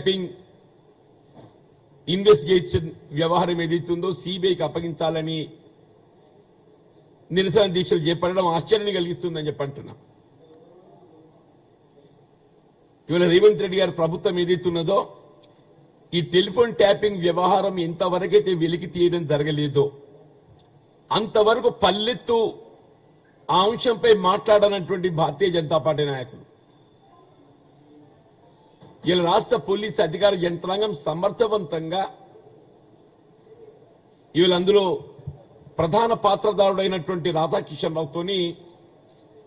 Tapping investigation వ్యవహారం ఏదైతుందో సిబిఐకి అప్పగించాలని నిరసన దీక్షలు చేపట్టడం ఆశ్చర్యాన్ని కలిగిస్తుందని చెప్పి ఇవాళ రేవంత్ రెడ్డి గారి ప్రభుత్వం ఏదైతున్నదో ఈ టెలిఫోన్ ట్యాపింగ్ వ్యవహారం ఎంతవరకైతే వెలికి తీయడం జరగలేదో అంతవరకు పల్లెత్తు ఆ అంశంపై మాట్లాడనటువంటి భారతీయ జనతా పార్టీ నాయకులు. ఇలా రాష్ట్ర పోలీస్ అధికార యంత్రాంగం సమర్థవంతంగా వీళ్ళందులో ప్రధాన పాత్రదారుడైనటువంటి రాధాకిషన్ రావుతోని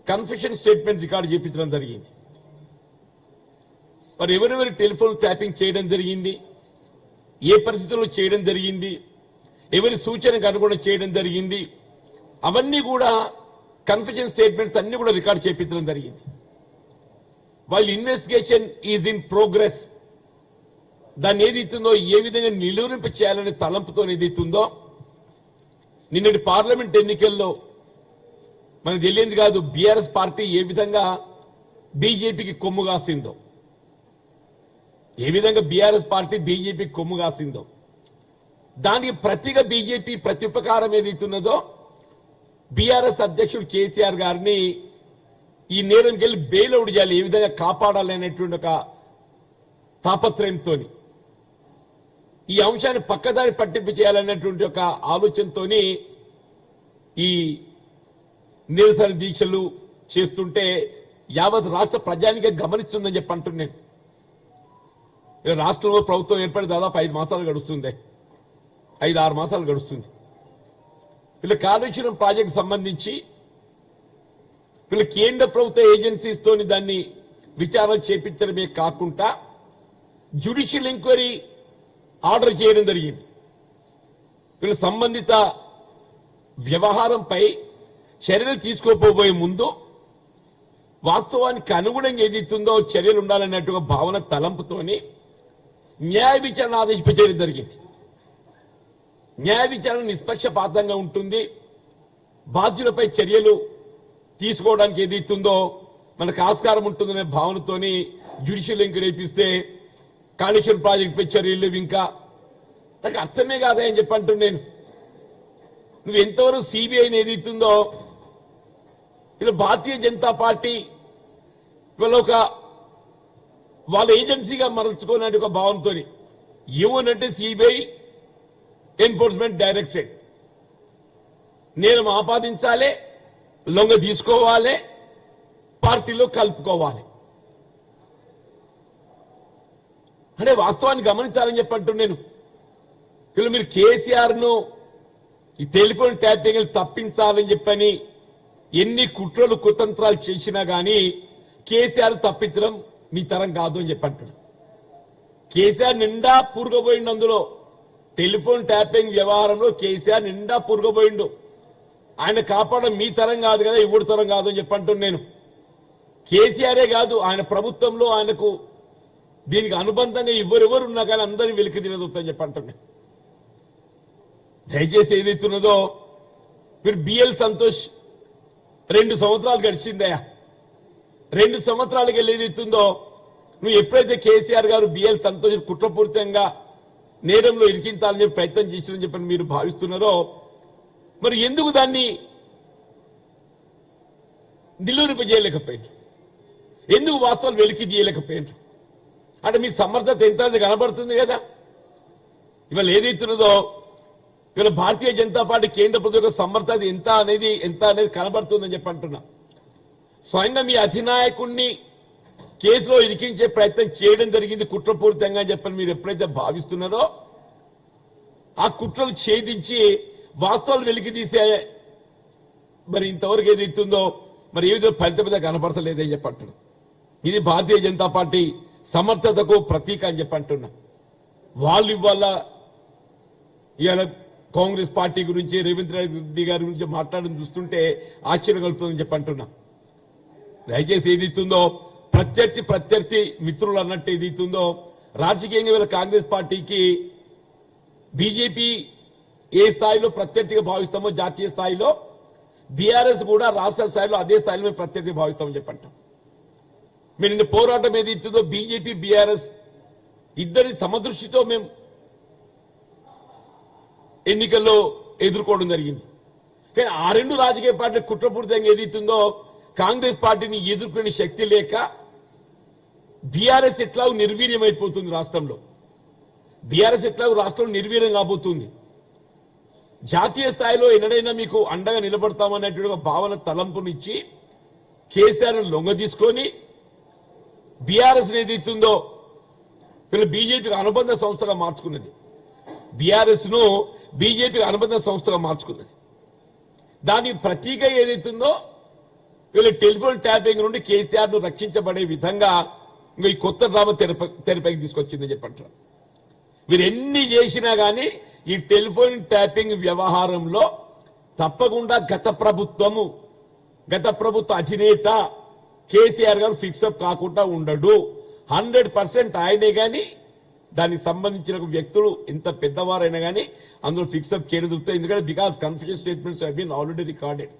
కన్ఫెషన్ స్టేట్మెంట్ రికార్డు చేపించడం జరిగింది. మరి ఎవరెవరి టెలిఫోన్ ట్యాపింగ్ చేయడం జరిగింది? ఏ పరిస్థితుల్లో చేయడం జరిగింది? ఎవరి సూచనకు అనుగుణం చేయడం జరిగింది? అవన్నీ కూడా కన్ఫెషన్ స్టేట్మెంట్స్ అన్ని కూడా రికార్డ్ చేపించడం జరిగింది. వాళ్ళ ఇన్వెస్టిగేషన్ ఈజ్ ఇన్ ప్రోగ్రెస్ దాన్ని ఏదైతుందో ఏ విధంగా నిలువరింప చేయాలనే తలంపుతో ఏదైతుందో నిన్నటి పార్లమెంట్ ఎన్నికల్లో మనకు తెలియంది కాదు బీఆర్ఎస్ పార్టీ ఏ విధంగా బీజేపీకి కొమ్ము కాసిందో. ఏ విధంగా బీఆర్ఎస్ పార్టీ బీజేపీకి కొమ్ము కాసిందో. దానికి ప్రతిగా బీజేపీ ప్రత్యుపకారం ఏదైతున్నదో బీఆర్ఎస్ అధ్యక్షుడు కేసీఆర్ గారిని ఈ నేరం గెలి బెయిల్ అవుట్ చేయాలి. ఏ విధంగా కాపాడాలి అనేటువంటి ఒక తాపత్రయంతో ఈ అంశాన్ని పక్కదారి పట్టింపు చేయాలనేటువంటి ఒక ఆలోచనతోని ఈ నిరసన దీక్షలు చేస్తుంటే యావత్ రాష్ట్ర ప్రజానికే గమనిస్తుందని చెప్పి అంటున్నాను. రాష్ట్రంలో ప్రభుత్వం ఏర్పడి దాదాపు ఐదు మాసాలు గడుస్తుంది. ఐదు ఆరు మాసాలు గడుస్తుంది. వీళ్ళ కాళేశ్వరం ప్రాజెక్ట్ సంబంధించి వీళ్ళ కేంద్ర ప్రభుత్వ ఏజెన్సీస్తోని దాన్ని విచారణ చేపించడమే కాకుండా జ్యుడిషియల్ ఎంక్వైరీ ఆర్డర్ చేయడం జరిగింది. వీళ్ళ సంబంధిత వ్యవహారంపై చర్యలు తీసుకోపోబోయే ముందు వాస్తవానికి అనుగుణంగా ఏదైతుందో చర్యలు ఉండాలన్నట్టుగా భావన తలంపుతోని న్యాయ విచారణ ఆదేశించడం జరిగింది. న్యాయ విచారణ నిష్పక్షపాతంగా ఉంటుంది. బాధ్యులపై చర్యలు తీసుకోవడానికి ఏది ఇస్తుందో మనకు ఆస్కారం ఉంటుందనే భావనతోని జ్యుడిషియల్ ఎంక్వైరీ ఇప్పిస్తే కాళేశ్వరం ప్రాజెక్ట్ పిక్చర్ ఇల్లు ఇంకా. నాకు అర్థమే కాదా అని చెప్పి అంటున్నాను నేను నువ్వు ఎంతవరకు సిబిఐని ఇస్తుందో ఇలా భారతీయ జనతా పార్టీ ఇవాళ ఒక వాళ్ళ ఏజెన్సీగా మరల్చుకోనని ఒక భావంతో ఏమనంటే సిబిఐ ఎన్ఫోర్స్మెంట్ డైరెక్టరేట్ నేను ఆపాదించాలి లొంగ తీసుకోవాలి పార్టీలో కలుపుకోవాలి. అంటే వాస్తవాన్ని గమనించాలని చెప్పంటూ నేను. ఇలా మీరు కేసీఆర్ను ఈ టెలిఫోన్ ట్యాపింగ్ తప్పించాలని చెప్పని ఎన్ని కుట్రలు కుతంత్రాలు చేసినా కానీ కేసీఆర్ తప్పించడం మీ తరం కాదు అని చెప్పంటున్నాడు కేసీఆర్ నిండా పూరుగబోయిండు అందులో. టెలిఫోన్ ట్యాపింగ్ వ్యవహారంలో కేసీఆర్ నిండా పూరుగబోయిండు. ఆయన కాపాడడం మీ తరం కాదు కదా ఇవ్వడి తరం కాదు అని చెప్పంటున్నాను నేను. కేసీఆరే కాదు ఆయన ప్రభుత్వంలో ఆయనకు దీనికి అనుబంధంగా ఎవరెవరు ఉన్నా కానీ అందరినీ వెలికి తినదొద్దని చెప్పంటున్నాను దయచేసి ఏదైతున్నదో మీరు బిఎల్ సంతోష్ రెండు సంవత్సరాలు గడిచిందయా రెండు సంవత్సరాలకి ఏదైతుందో నువ్వు ఎప్పుడైతే కేసీఆర్ గారు బిఎల్ సంతోష్ కుట్రపూరితంగా నేరంలో ఇరికించాలని చెప్పి ప్రయత్నం చేసిరని చెప్పని మీరు భావిస్తున్నారో మరి ఎందుకు దాన్ని నిలువరింపజేయలేకపోయారు ఎందుకు వాస్తవాలు వెలికి తీయలేకపోయారు అంటే మీ సమర్థత ఎంత అనేది కనబడుతుంది కదా. ఇవాళ ఏదైతున్నదో ఇవాళ భారతీయ జనతా పార్టీ కేంద్ర ప్రభుత్వ సమర్థత ఎంత అనేది ఎంత అనేది కనబడుతుందని చెప్పి అంటున్నా. స్వయంగా మీ అధినాయకుణ్ణి కేసులో ఇరికించే ప్రయత్నం చేయడం జరిగింది కుట్రపూరితంగా అని చెప్పని మీరు ఎప్పుడైతే భావిస్తున్నారో ఆ కుట్రలు ఛేదించి వాస్తవాలు వెలికి తీసే మరి ఇంతవరకు ఏది ఇస్తుందో మరి ఏ విధంగా ఫలితం మీద కనపడతలేదని చెప్పి ఇది భారతీయ జనతా పార్టీ సమర్థతకు ప్రతీక అని చెప్పంటున్నా వాళ్ళు ఇవాళ ఇవాళ కాంగ్రెస్ పార్టీ గురించి రేవంత్ రెడ్డి గారి గురించి మాట్లాడడం చూస్తుంటే ఆశ్చర్యం కలుగుతుందని చెప్పంటున్నా దయచేసి ఏది ఇస్తుందో ప్రత్యర్థి ప్రత్యర్థి మిత్రులు అన్నట్టు ఏది ఇస్తుందో రాజకీయంగా వీళ్ళ కాంగ్రెస్ పార్టీకి బీజేపీ ఏ స్థాయిలో ప్రత్యర్థిగా భావిస్తామో జాతీయ స్థాయిలో బీఆర్ఎస్ కూడా రాష్ట్ర స్థాయిలో అదే స్థాయిలో మేము ప్రత్యర్థిగా భావిస్తామని చెప్పంటాం. మీరు నిన్న పోరాటం ఏది ఇస్తుందో బీజేపీ బీఆర్ఎస్ ఇద్దరి సమదృష్టితో మేము ఎన్నికల్లో ఎదుర్కోవడం జరిగింది. కానీ ఆ రెండు రాజకీయ పార్టీలు కుట్రపూరితంగా ఏదైతుందో కాంగ్రెస్ పార్టీని ఎదుర్కొనే శక్తి లేక బీఆర్ఎస్ ఎట్లా నిర్వీర్యం అయిపోతుంది రాష్ట్రంలో. బీఆర్ఎస్ ఎట్లా రాష్ట్రం నిర్వీర్యం కాబోతుంది. జాతీయ స్థాయిలో ఎన్నడైనా మీకు అండగా నిలబడతామనేటువంటి ఒక భావన తలంపునిచ్చి కేసీఆర్ లొంగ తీసుకొని బీఆర్ఎస్ ఏదైతుందో వీళ్ళు బీజేపీకి అనుబంధ సంస్థగా మార్చుకున్నది. బీఆర్ఎస్ను బీజేపీకి అనుబంధ సంస్థగా మార్చుకున్నది. దాని ప్రతీక ఏదైతుందో వీళ్ళు టెలిఫోన్ ట్యాపింగ్ నుండి కేసీఆర్ను రక్షించబడే విధంగా ఇంకా ఈ కొత్త డ్రామా తెరపై తెరపైకి తీసుకొచ్చిందని చెప్పంటారు. మీరు ఎన్ని చేసినా గానీ ఈ టెలిఫోన్ ట్యాపింగ్ వ్యవహారంలో తప్పకుండా గత ప్రభుత్వము గత ప్రభుత్వ అధినేత కేసీఆర్ గారు ఫిక్సప్ కాకుండా ఉండడు. హండ్రెడ్ పర్సెంట్ ఆయనే గాని దానికి సంబంధించిన వ్యక్తులు ఎంత పెద్దవారైనా కానీ అందులో ఫిక్సప్ చేయడం దొరుకుతాయి ఎందుకంటే because confusion statements have been already recorded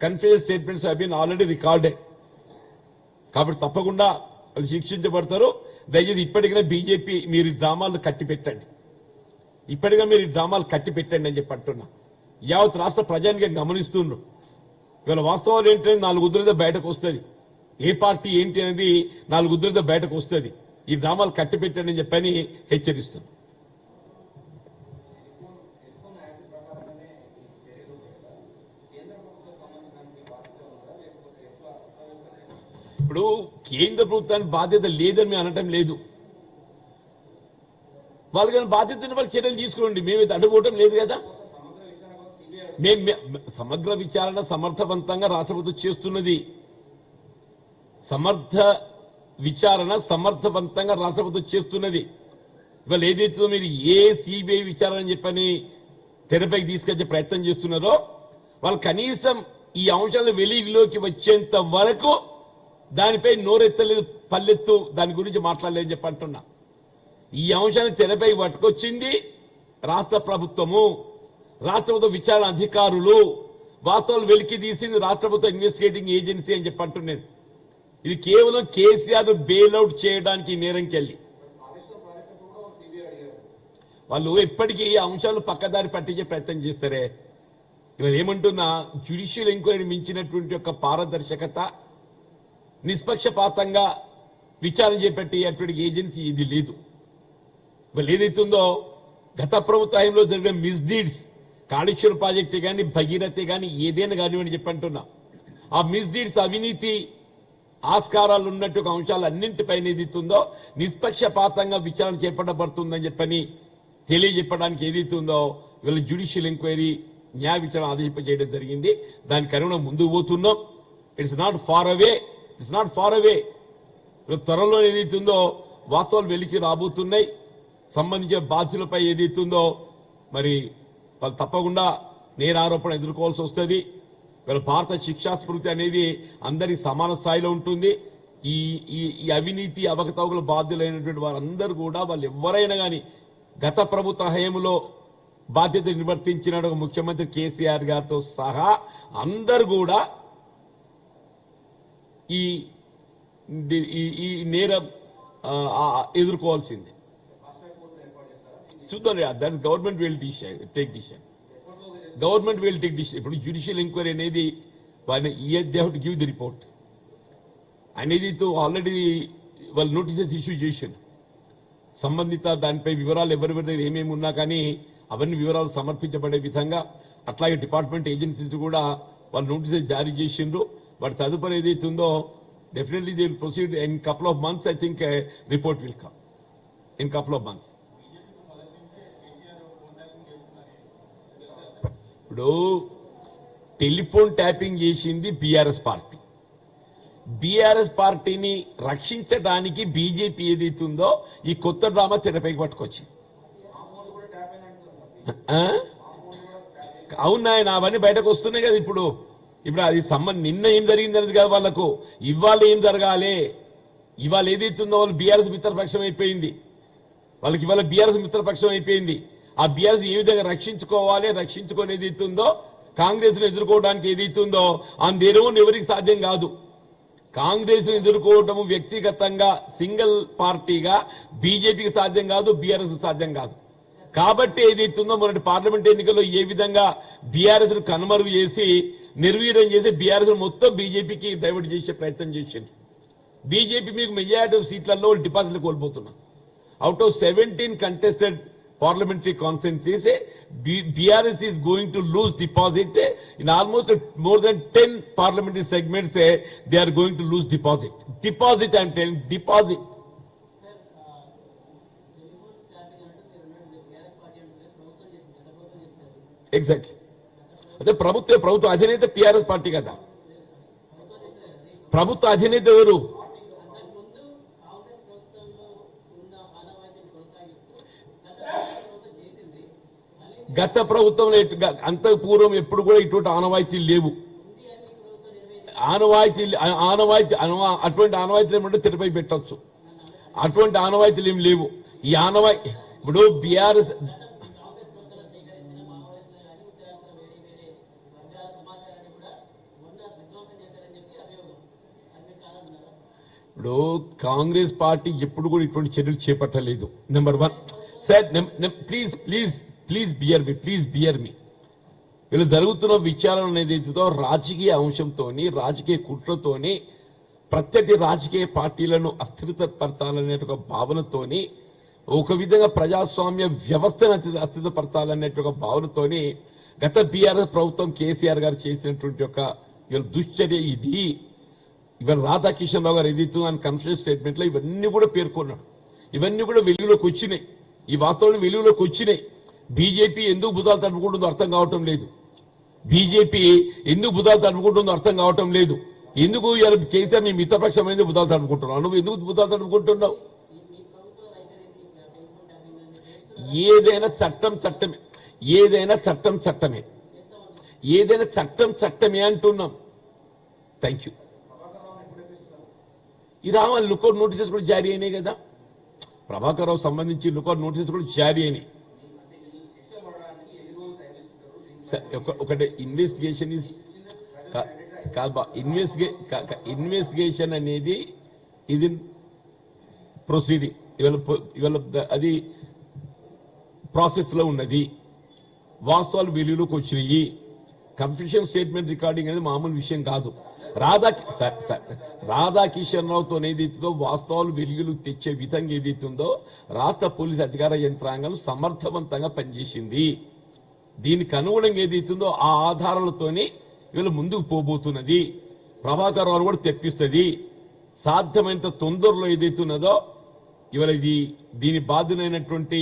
confusion statements have been already recorded కాబట్టి తప్పకుండా వాళ్ళు శిక్షించబడతారు. దయచేసి ఇప్పటికైనా బీజేపీ మీరు ఈ కట్టిపెట్టండి. కట్టి పెట్టండి ఇప్పటిగా మీరు ఈ డ్రామాలు కట్టి పెట్టండి అని చెప్పి అంటున్నా. యావత్ రాష్ట్ర ప్రజానికి గమనిస్తుండ్రు. ఇవాళ వాస్తవాలు ఏంటంటే నాలుగు ఉద్రిత బయటకు వస్తుంది. ఏ పార్టీ ఏంటి అనేది నాలుగు ఉద్దులతో బయటకు వస్తుంది. ఈ డ్రామాలు కట్టి పెట్టండి అని చెప్పని హెచ్చరిస్తుంది ఇప్పుడు కేంద్ర ప్రభుత్వానికి బాధ్యత లేదని మేము అనటం లేదు. వాళ్ళకైనా బాధ్యత వాళ్ళు చర్యలు తీసుకోండి. మేమైతే అడ్డుకోవటం లేదు కదా. మేము సమగ్ర విచారణ సమర్థవంతంగా రాష్ట్రపతి చేస్తున్నది. సమర్థ విచారణ సమర్థవంతంగా రాష్ట్రపతి చేస్తున్నది. ఇవాళ ఏదైతే మీరు ఏ సిబిఐ విచారణ అని చెప్పని తెరపైకి తీసుకొచ్చే ప్రయత్నం చేస్తున్నారో వాళ్ళు కనీసం ఈ అంశాలు వెలుగులోకి వచ్చేంత వరకు దానిపై నోరెత్తలేదు పల్లెత్తు దాని గురించి మాట్లాడలేదని చెప్పి అంటున్నా. ఈ అంశాన్ని తెరపై పట్టుకొచ్చింది రాష్ట్ర ప్రభుత్వము. రాష్ట్ర ప్రభుత్వ విచారణ అధికారులు. వాస్తవాలు వెలికి తీసింది రాష్ట్ర ప్రభుత్వ ఇన్వెస్టిగేటింగ్ ఏజెన్సీ అని చెప్పి అంటున్నది ఇది కేవలం కేసీఆర్ బెయిల్అవుట్ చేయడానికి ఈ నేరంకి వాళ్ళు. ఎప్పటికీ ఈ అంశాలు పక్కదారి పట్టించే ప్రయత్నం చేస్తారే. ఇవాళ ఏమంటున్నా? జ్యుడిషియల్ ఎంక్వైరీ మించినటువంటి యొక్క పారదర్శకత నిష్పక్షపాతంగా విచారణ చేపట్టేటువంటి ఏజెన్సీ ఇది లేదు. ఇవాళ ఏదైతుందో గత ప్రభుత్వంలో జరిగిన మిస్డీడ్స్ కాళేశ్వర ప్రాజెక్టే కానీ భగీరథ కానీ ఏదైనా కానివ్వండి చెప్పంటున్నా. ఆ మిస్డీడ్స్ అవినీతి ఆస్కారాలు ఉన్నట్టు ఒక అంశాలు అన్నింటిపైన ఏదైతుందో నిష్పక్షపాతంగా విచారణ చేపట్టబడుతుందని చెప్పని తెలియజెప్పడానికి ఏదైతుందో వీళ్ళ జ్యుడిషియల్ ఎంక్వైరీ న్యాయ విచారణ ఆదేశింపజేయడం జరిగింది. దాని కనుక ముందుకు పోతున్నాం. It's not far away it's not far away త్వరలో ఏదైతుందో వాస్తవాలు వెలికి రాబోతున్నాయి. సంబంధించిన బాధ్యులపై ఏదైతుందో మరి వాళ్ళు తప్పకుండా నేర ఆరోపణ ఎదుర్కోవాల్సి వస్తుంది. వీళ్ళ భారత శిక్షాస్మృతి అనేది అందరి సమాన స్థాయిలో ఉంటుంది. ఈ ఈ అవినీతి అవకతవకల బాధ్యులైనటువంటి వారందరూ కూడా వాళ్ళు ఎవరైనా కానీ గత ప్రభుత్వ హయంలో బాధ్యత నిర్వర్తించిన ఒక ముఖ్యమంత్రి కేసీఆర్ గారితో సహా అందరు కూడా ఈ ఈ నేరం ఎదుర్కోవాల్సింది ఎదుర్కోవాల్సిందే. చూద్దాం that government will take decision government will take decision ఇప్పుడు జ్యుడిషియల్ ఎంక్వైరీ అనేది వాళ్ళని they have to give the report అనేది ఆల్రెడీ వాళ్ళు నోటీసెస్ ఇష్యూ చేశారు. సంబంధిత దానిపై వివరాలు ఎవరి దగ్గర ఏమేమి ఉన్నా కానీ అవన్నీ వివరాలు సమర్పించబడే విధంగా అట్లాగే డిపార్ట్మెంట్ ఏజెన్సీస్ కూడా వాళ్ళు నోటీసెస్ జారీ చేసిండ్రు. వాటి తదుపరి ఏదైతే ఉందో definitely they proceed in couple of months I think report will come in couple of months ఇప్పుడు టెలిఫోన్ ట్యాపింగ్ చేసింది బీఆర్ఎస్ పార్టీ. బీఆర్ఎస్ పార్టీని రక్షించడానికి బీజేపీ ఏదైతుందో ఈ కొత్త డ్రామా తెరపైకి పట్టుకొచ్చింది. ఆ? అవును అవన్నీ బయటకు వస్తున్నాయి కదా ఇప్పుడు. ఇప్పుడు అది సంబంధం నిన్న ఏం జరిగింది అనేది కదా వాళ్ళకు. ఇవాళ ఏం జరగాలి? ఇవాళ ఏదైతుందో వాళ్ళు బీఆర్ఎస్ మిత్రపక్షం అయిపోయింది. వాళ్ళకి ఇవాళ బీఆర్ఎస్ మిత్రపక్షం అయిపోయింది. ఆ బీఆర్ఎస్ ఏ విధంగా రక్షించుకోవాలి రక్షించుకొని ఏదైతుందో కాంగ్రెస్ను ఎదుర్కోవడానికి ఏదైతుందో ఆ ఎవరికి సాధ్యం కాదు. కాంగ్రెస్ ఎదుర్కోవటము వ్యక్తిగతంగా సింగిల్ పార్టీగా బీజేపీకి సాధ్యం కాదు బీఆర్ఎస్ సాధ్యం కాదు. కాబట్టి ఏదైతుందో మొన్నటి పార్లమెంట్ ఎన్నికల్లో ఏ విధంగా బీఆర్ఎస్ను కనుమరుగు చేసి నిర్వీర్యం చేసి బీఆర్ఎస్ మొత్తం బీజేపీకి డైవర్ట్ చేసే ప్రయత్నం చేసింది. బీజేపీ మీకు మెజారిటీ సీట్లలో డిపాజిట్లు కోల్పోతున్నారు. Out of seventeen contested parliamentary constituencies, BRS is going to lose deposit in almost more than 10 parliamentary segments. eh, They are going to lose deposit. Deposit, I am telling, deposit. Exactly అదే ప్రభుత్వ ప్రభుత్వ అధినేత TRS party కదా ప్రభుత్వ అధినేత ఎవరు గత ప్రభుత్వంలో అంత పూర్వం ఎప్పుడు కూడా ఇటువంటి ఆనవాయితీలు లేవు. ఆనవాయితీ ఆనవాయితీ అటువంటి ఆనవాయితీలు ఏమంటే తెరపై పెట్టొచ్చు. అటువంటి ఆనవాయితీలు ఏం లేవు. ఈ ఆనవాయి ఇప్పుడు బీఆర్ఎస్ ఇప్పుడు కాంగ్రెస్ పార్టీ ఎప్పుడు కూడా ఇటువంటి చర్యలు చేపట్టలేదు. Number one sir please please please bear me please bear me. వీళ్ళు జరుగుతున్న విచారణ అనేది రాజకీయ అంశంతోని రాజకీయ కుట్రతోని ప్రత్యర్థి రాజకీయ పార్టీలను అస్థిరపరచాలనే ఒక భావనతోని ఒక విధంగా ప్రజాస్వామ్య వ్యవస్థను అస్థిరపరచాలనే ఒక భావనతోని గత బీఆర్ఎస్ ప్రభుత్వం కేసీఆర్ గారు చేసినటువంటి ఒక ఇవాళ దుశ్చర్య ఇది. ఇవాళ రాధాకిషన్ రావు గారు ఎదుగుతూ అని కన్ఫరెన్స్ స్టేట్మెంట్లో ఇవన్నీ కూడా పేర్కొన్నాడు. ఇవన్నీ కూడా వెలుగులోకి వచ్చినాయి. ఈ వాస్తవాలు వెలుగులోకి వచ్చినాయి. బీజేపీ ఎందుకు భుజాలు తడుపుకుంటుందో అర్థం కావటం లేదు. బీజేపీ ఎందుకు భుజాలు తడుపుకుంటుందో అర్థం కావటం లేదు. ఎందుకు ఇవాళ కేసీఆర్ నీ మిత్రపక్షమైంది భుజాలు తడుపుకుంటున్నావు? నువ్వు ఎందుకు భుజాలు తడుపుకుంటున్నావు? ఏదైనా చట్టం చట్టమే. ఏదైనా చట్టం చట్టమే. ఏదైనా చట్టం చట్టమే అంటున్నాం. థ్యాంక్ యూ ఈ రావాలి లుకౌట్ నోటీసెస్ కూడా జారీ అయినాయి కదా. ప్రభాకర్ రావు సంబంధించి లుకౌట్ నోటీసెస్ కూడా జారీ అయినాయి స- ఒక- ఒకటి ఇన్వెస్టిగేషన్ ఇస్ కాల్బా ఇన్వెస్టిగే ఇన్వెస్టిగేషన్ అనేది ఇది ప్రొసీడింగ్ ఇవాళ ఇవాళ అది ప్రాసెస్లో ఉన్నది. వాస్తవాలు వెలుగులోకి వచ్చినాయి. కన్ఫ్యూషన్ స్టేట్మెంట్ రికార్డింగ్ అనేది మామూలు విషయం కాదు. రాధా రాధాకిషన్ రావుతో ఏదైతుందో వాస్తవాలు వెలుగులు తెచ్చే విధంగా ఏదైతుందో రాష్ట్ర పోలీస్ అధికార యంత్రాంగం సమర్థవంతంగా పనిచేసింది. దీనికి అనుగుణంగా ఏదైతుందో ఆ ఆధారాలతోనే వీళ్ళు ముందుకు పోబోతున్నది. ప్రభాకర్ రావు కూడా తెప్పిస్తుంది. సాధ్యమైనంత తొందరలో ఏదైతున్నదో ఇవాళ ఇది దీని బాధ్యులైనటువంటి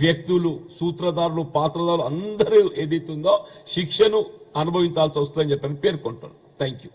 వ్యక్తులు సూత్రధారులు పాత్రధారులు అందరూ ఏదైతుందో శిక్షను అనుభవించాల్సి వస్తుందని చెప్పని పేర్కొంటాను థ్యాంక్ యూ